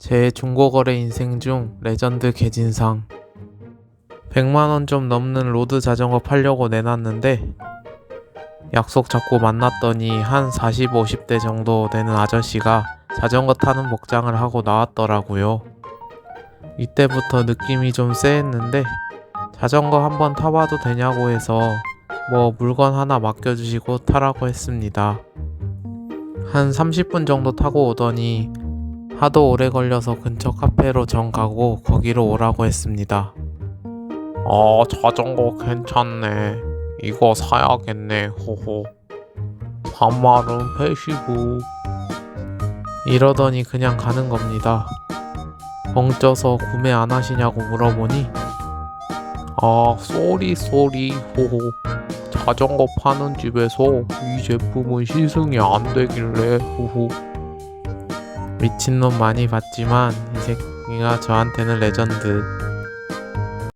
제 중고거래 인생 중 레전드 개진상 100만원 좀 넘는 로드 자전거 팔려고 내놨는데 약속 잡고 만났더니 한 40, 50대 정도 되는 아저씨가 자전거 타는 복장을 하고 나왔더라고요. 이때부터 느낌이 좀 쎄했는데 자전거 한번 타봐도 되냐고 해서 뭐 물건 하나 맡겨주시고 타라고 했습니다. 한 30분 정도 타고 오더니 하도 오래 걸려서 근처 카페로 정 가고 거기로 오라고 했습니다. 어, 자전거 괜찮네. 이거 사야겠네. 호호. 반말은 패시고. 이러더니 그냥 가는 겁니다. 벙쪄서 구매 안 하시냐고 물어보니 아, 쏘리 쏘리 호호. 자전거 파는 집에서 이 제품은 시승이 안 되길래 호호. 미친놈 많이 봤지만 이 새끼가 저한테는 레전드.